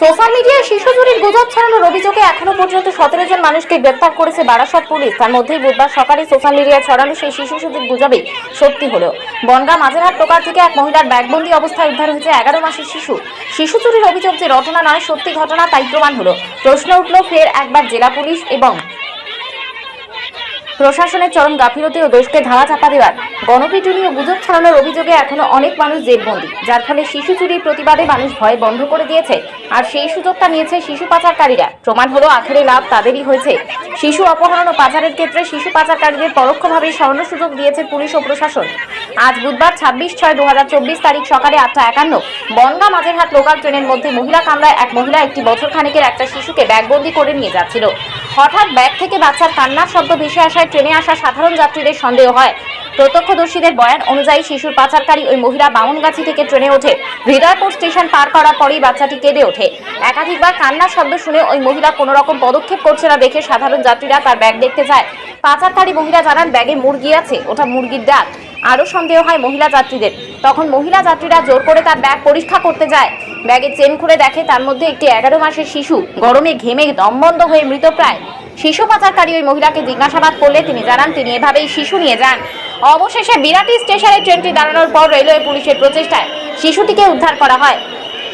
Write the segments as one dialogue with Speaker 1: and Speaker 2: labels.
Speaker 1: Social মিডিয়ায় শিশু চুরির গুজব ছড়ানোর অভিযোগে এখনও পর্যন্ত সতেরো জন মানুষকে গ্রেপ্তার করেছে বারাসত পুলিশ। তার মধ্যেই বুধবার সকালে সোশ্যাল মিডিয়ায় ছড়ানো সেই শিশু চুরির গুজবে সত্যি হলো। বনগাঁ মাঝেরহাট টোকার থেকে এক মহিলার ব্যাগবন্দি অবস্থায় উদ্ধার হয়েছে এগারো মাসের শিশু। শিশু চুরির অভিযোগ যে রটনা নয়, সত্যি ঘটনা তাই প্রমাণ হলো। প্রশ্ন উঠল ফের একবার জেলা পুলিশ এবং প্রশাসনের চরম গাফিলতি ও দোষকে ধাওয়া চাপা দেওয়ার গণপিটুনি ও গুজব ছড়ানোর অভিযোগে এখনও অনেক মানুষ জেলবন্দি, যার ফলে শিশু চুরির প্রতিবাদে মানুষ ভয় বন্ধ করে দিয়েছে। আর সেই সুযোগটা নিয়েছে শিশু পাচারকারীরা। প্রমাণ হলো, আখেরে লাভ তাদেরই হয়েছে। শিশু অপহরণ ও পাচারের ক্ষেত্রে শিশু পাচারকারীদের পরোক্ষভাবে স্বর্ণ সুযোগ দিয়েছে পুলিশ ও প্রশাসন। আজ বুধবার ছাব্বিশ ছয় দু তারিখ সকালে আটটা একান্ন, বনগাঁ মাঝেরহাট লোকাল ট্রেনের মধ্যে মহিলা কামরায় এক মহিলা একটি বছর খানেকের একটা শিশুকে ব্যাগবন্দি করে নিয়ে যাচ্ছিল। হঠাৎ ব্যাগ থেকে বাচ্চার কান্নার শব্দ ভেসে আসায় ট্রেনে আসা সাধারণ যাত্রীদের সন্দেহ হয়। প্রত্যক্ষদর্শীদের বয়ান অনুযায়ী শিশুর পাচারকারী ওই মহিলা বামনগাছি থেকে ট্রেনে ওঠে। হৃদয়পুর স্টেশন পার করার পরেই বাচ্চাটি কেঁদে ওঠে। একাধিকবার কান্নার শব্দ শুনে ওই মহিলা কোনো রকম পদক্ষেপ করছে না দেখে সাধারণ যাত্রীরা তার ব্যাগ দেখতে যায়। পাচারকারী মহিলা জানান, ব্যাগে মুরগি আছে, ওটা মুরগির ডাক আরও সন্দেহ হয় মহিলা যাত্রীদের। তখন মহিলা যাত্রীরা জোর করে তার ব্যাগ পরীক্ষা করতে যায়। ব্যাগে চেন খুলে দেখে তার মধ্যে একটি এগারো মাসের শিশু। গরমে ঘেমে দমবন্ধ হয়ে মৃতপ্রায় শিশু পাচারকারী ওই মহিলাকে জিজ্ঞাসাবাদ করলে তিনি জানান, তিনি এভাবেই শিশু নিয়ে যান। অবশেষে বিরাটি স্টেশনে ট্রেনটি দাঁড়ানোর পর রেলওয়ে পুলিশের প্রচেষ্টায় শিশুটিকে উদ্ধার করা হয়।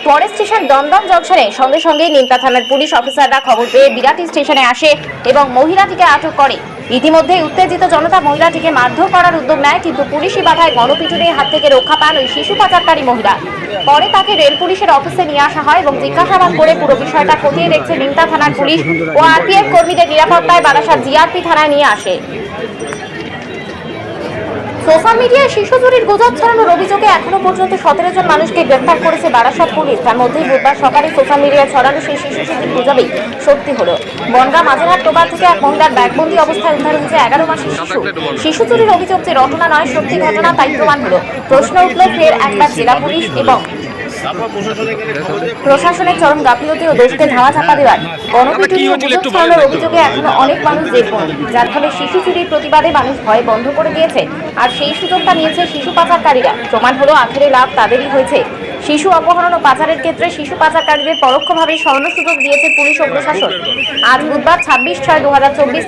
Speaker 1: পরে স্টেশন দমদম জংশনে সঙ্গে সঙ্গে নিমতা থানার পুলিশ অফিসাররা খবর পেয়ে বিরাটি স্টেশনে আসে এবং মহিলাটিকে আটক করে। ইতিমধ্যে উত্তেজিত জনতা মহিলাটিকে মারধর করার উদ্যোগ নেয়, কিন্তু পুলিশি বাধায় গণপিটুনির হাত থেকে রক্ষা পান ওই শিশু পাচারকারী মহিলা। পরে তাকে রেল পুলিশের অফিসে নিয়ে আসা হয় এবং জিজ্ঞাসাবাদ করে পুরো বিষয়টা খতিয়ে দেখছে নিমতা থানার পুলিশ ও আরপিএফ কর্মীদের নিরাপত্তায় বারাসাত জিআরপি থানায় নিয়ে আসে। সোশ্যাল মিডিয়ায় শিশু চুরির গুজব ছড়ানোর অভিযোগে এখনও পর্যন্ত সতেরো জন মানুষকে গ্রেফতার করেছে বারাসত পুলিশ। তার মধ্যেই বুধবার সকালে সোশ্যাল মিডিয়ায় ছড়ানো সেই শিশু চুরির গুজবেই সত্যি হলো। বনগাঁ মাঝেরহাট টোবা থেকে এক মহিলার ব্যাগবন্দি অবস্থায় উদ্ধার হয়েছে এগারো মাসের শিশু। শিশু চুরির অভিযোগ যে রটনা নয়, সত্যি ঘটনা তাই প্রমাণ হলো। প্রশ্ন উঠল ফের একবার জেলা পুলিশ এবং প্রশাসনের চরম গাফিলতি ও দেশকে ধাওয়া চাপা দেওয়ার গণপিটুনি ও গুজব ছড়ানোর অভিযোগে এখনও অনেক মানুষ জেলবন্দি যার ফলে শিশু চুরির প্রতিবাদে মানুষ ভয় বন্ধ করে দিয়েছে। আর সেই সুযোগটা নিয়েছে শিশু পাচারকারীরা। প্রমাণ হলো আখেরে লাভ তাদেরই হয়েছে। শিশু অপহরণ ও পাচারের ক্ষেত্রে শিশু পাচারকারীদের পরোক্ষভাবে স্বর্ণ সুযোগ দিয়েছে পুলিশ ও প্রশাসন। আজ বুধবার ছাব্বিশ ছয় দু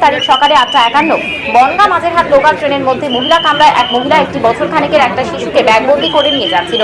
Speaker 1: তারিখ সকালে আটটা একান্ন বনগা মাঝেরহাট লোকাল ট্রেনের মধ্যে মহিলা কামরায় এক মহিলা একটি বছর খানেকের একটা শিশুকে ব্যাগবন্দি করে নিয়ে যাচ্ছিল।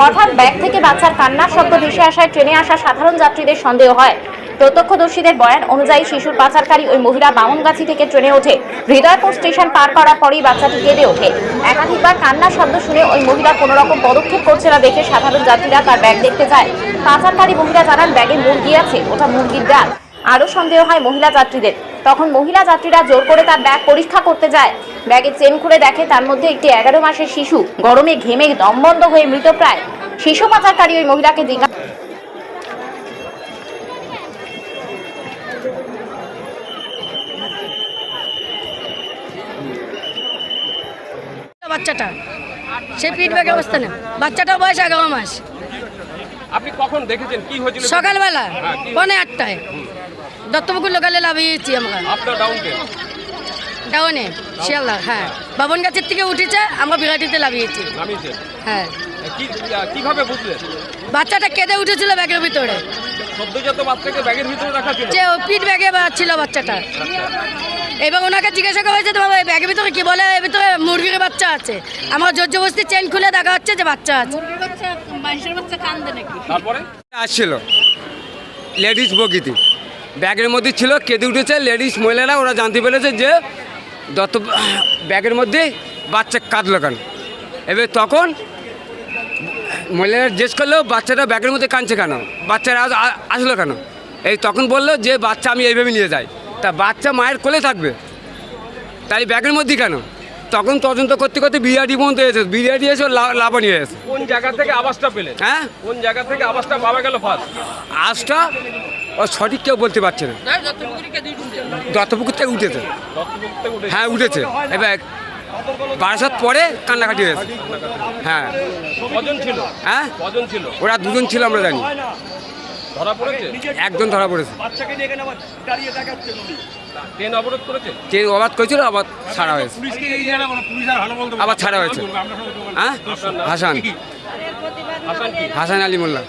Speaker 1: হঠাৎ ব্যাগ থেকে বাচ্চার কান্নার শব্দ ভেসে আসায় ট্রেনে আসা সাধারণ যাত্রীদের সন্দেহ হয়। প্রত্যক্ষদর্শীদের বয়ান অনুযায়ী শিশুর পাচারকারী ওই মহিলা বামনগাছি থেকে ট্রেনে ওঠে। হৃদয়পুর স্টেশন পার করার পরেই বাচ্চাটি কেঁদে ওঠে। একাধিকবার কান্নার শব্দ শুনে ওই মহিলা কোনো রকম পদক্ষেপ করছে না দেখে সাধারণ যাত্রীরা তার ব্যাগ দেখতে যায়। পাচারকারী মহিলা জানান, ব্যাগে মুরগি আছে, ওটা মুরগির ডাল। আরও সন্দেহ হয় মহিলা যাত্রীদের। তখন মহিলা যাত্রীরা জোর করে তার ব্যাগ পরীক্ষা করতে যায়। ব্যাগের চেন খুলে দেখে তার মধ্যে একটি এগারো মাসের শিশু। গরমে ঘেমে দমবন্ধ হয়ে মৃতপ্রায় শিশু পাচারকারী ওই মহিলাকে জিজ্ঞাসা
Speaker 2: বাচ্চাটা। সে ব্যাগের অবস্থা না বাচ্চাটার বয়স এগারো মাস।
Speaker 3: আপনি কখন দেখেছেন? কি হয়েছিল?
Speaker 2: সকালবেলা
Speaker 3: হ্যাঁ,
Speaker 2: পৌনে আটটায়। দত্তপুকুর লোকালে লাভিয়েছি আমরা। ডাউনে শিয়ালদা হ্যাঁ। বাবন গাছের থেকে উঠেছে আমরা বিরাটিতে লাভিয়েছি হ্যাঁ।
Speaker 3: কীভাবে বুঝলেন?
Speaker 2: বাচ্চাটা কেঁদে উঠেছিল ব্যাগের ভিতরে।
Speaker 3: সদ্যজাত বাচ্চাকে ব্যাগের ভিতরে রাখা ছিল?
Speaker 2: যে ও পিঠ ব্যাগে ছিল বাচ্চাটা। এবার ওনাকে জিজ্ঞাসা করা হয়েছে তোমার ব্যাগের ভিতরে কি বলে? এর ভিতরে মুরগির বাচ্চা আছে। আমার জোর জবস্তি চেন খুলে দেখা হচ্ছে যে বাচ্চা আছে।
Speaker 3: তারপরে?
Speaker 4: আসছিল। লেডিস বগিতে। ব্যাগের মধ্যে ছিল কেঁদে উঠেছে। লেডিস মহিলারা ওরা জানতে পেরেছে যে দত্ত ব্যাগের মধ্যে বাচ্চা কাঁদলো কেন। এবার তখন মহিলারা জিজ্ঞেস করল বাচ্চাটা ব্যাগের মধ্যে কাঁদছে কেন? বাচ্চারা আজ- আসলো কেন? এই তখন বলল যে বাচ্চা আমি এইভাবে নিয়ে যাই। তা বাচ্চা মায়ের কোলে থাকবে তাই ব্যাগের মধ্যে কেন? তখন তদন্ত করতে করতে বিরিয়ানি পর্যন্ত এসে বিরিয়ানি এসে লাভা নিয়ে এসে।
Speaker 3: কোন জায়গা থেকে আওয়াজটা পেলে?
Speaker 4: হ্যাঁ?
Speaker 3: কোন জায়গা থেকে আওয়াজটা পাওয়া গেল ফার্স্ট
Speaker 4: আজটা ও সঠিক কেউ বলতে পারছে না। দত্তপুকুর থেকে উঠেছে। হ্যাঁ উঠেছে। এবার বারাসাত পরে কান্নাকাটি হয়েছে। হ্যাঁ। হ্যাঁ? ওরা দুজন ছিল আমরা জানি। একজন ধরা পড়েছে।
Speaker 3: ট্রেন অবরোধ করেছে?
Speaker 4: যে অবাদ করেছিল আবার ছাড়া হয়েছে। আবার ছাড়া হয়েছে। হ্যাঁ? হাসান।
Speaker 3: হাসান কি?
Speaker 4: হাসান আলী মোল্লা।